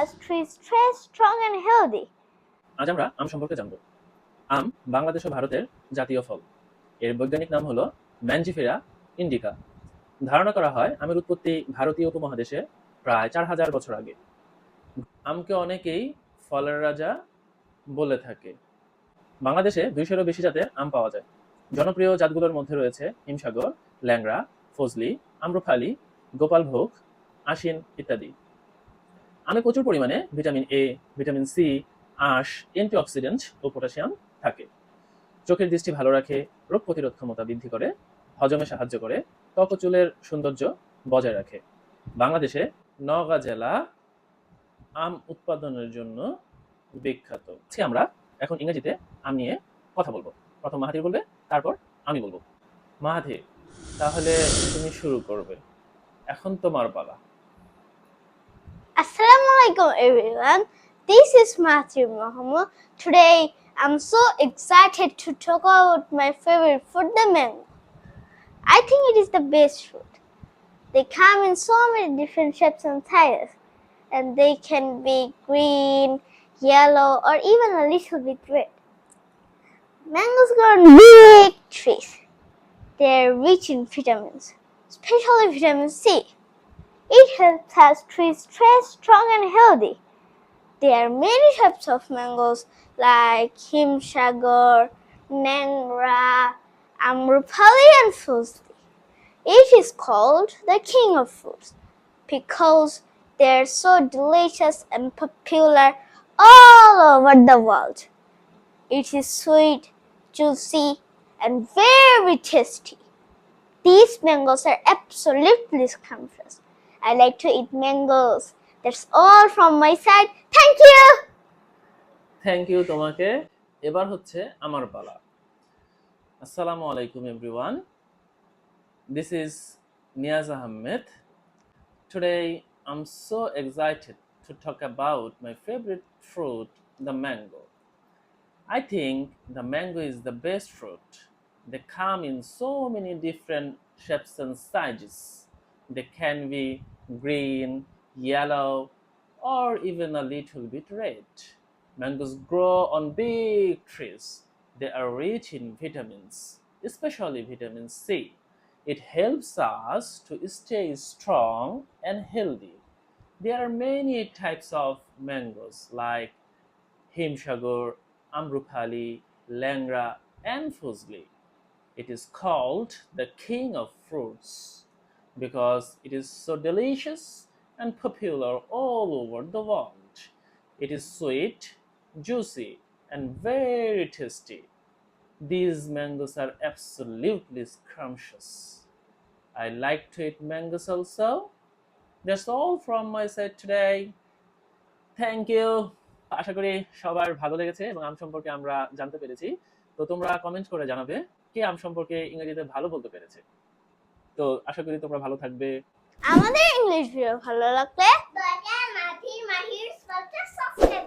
trees stay strong and healthy. আজ আমরা আম সম্পর্কে জানব। আম বাংলাদেশ ও ভারতের জাতীয় ফল। এর বৈজ্ঞানিক নাম হলো ম্যানজিফেরা ইন্ডিকা। ধারণা করা হয় আমের উৎপত্তি ভারতীয় উপমহাদেশে প্রায় চার হাজার বছর আগে। আমকে অনেকেই ফলের রাজা বলে থাকে। বাংলাদেশে দুইশোরও বেশি জাতের আম পাওয়া যায়। জনপ্রিয় জাতগুলোর মধ্যে রয়েছে হিমসাগর, ল্যাংড়া, ফজলি, আম্রফালি, গোপালভোগ আশিন ইত্যাদি। আমে প্রচুর পরিমাণে ভিটামিন এ ভিটামিন সি আঁশ অ্যান্টিঅক্সিডেন্ট ও পটাশিয়াম থাকে। চোখের দৃষ্টি ভালো রাখে, রোগ প্রতিরোধ ক্ষমতা বৃদ্ধি করে, হজমে সাহায্য করে, ত্বক চুলের সৌন্দর্য বজায় রাখে। বাংলাদেশে নওগাঁ জেলা আম উৎপাদনের জন্য বিখ্যাত। আমরা এখন ইংরেজিতে আম নিয়ে কথা বলব। প্রথম মাহাথির বলবে, তারপর আমি বলব। মাহাথির, তাহলে তুমি শুরু করবে। এখন তোমার পালা। Assalamu alaikum everyone. This is Matthew Muhammad. Today I'm so excited to talk about my favorite fruit, the mango. I think it is the best fruit. They come in so many different shapes and sizes, and they can be green, yellow, or even a little bit red. Mangoes grow on big trees. They are rich in vitamins, especially vitamin C. It helps us trees stay strong and healthy. There are many types of mangoes like Himsagar, Nangra, Amrapali, and Fusli. It is called the king of fruits because they are so delicious and popular all over the world. It is sweet, juicy, and very tasty. These mangoes are absolutely scrumptious. I like to eat mangoes. That's all from my side. Thank you. Thank you তোমাকে এবার হচ্ছে আমার পালা আসসালামু আলাইকুম everyone this is Niaz Ahmed today I am so excited to talk about my favourite fruit the mango I think the mango is the best fruit. They come in so many different shapes and sizes. They can be green, yellow, or even a little bit red. Mangoes grow on big trees. They are rich in vitamins, especially vitamin C. It helps us to stay strong and healthy. There are many types of mangoes like Himsagar, Amrupali, Langra, and Fuzli. It is called the king of fruits because it is so delicious and popular all over the world. It is sweet, juicy, and very tasty. These mangoes are absolutely scrumptious. I like to eat mangoes also. That's all from my side today. Thank you আশা করি সবার ভালো লেগেছে এবং আম সম্পর্কে আমরা জানতে পেরেছি তো তোমরা কমেন্ট করে জানাবে কে আম সম্পর্কে ইংরেজিতে ভালো বলতে পেরেছে তো আশা করি তোমরা ভালো থাকবে। আমাদের ইংলিশ ভিডিও ভালো লাগলে দয়া মাটির মাহির সাবস্ক্রাইব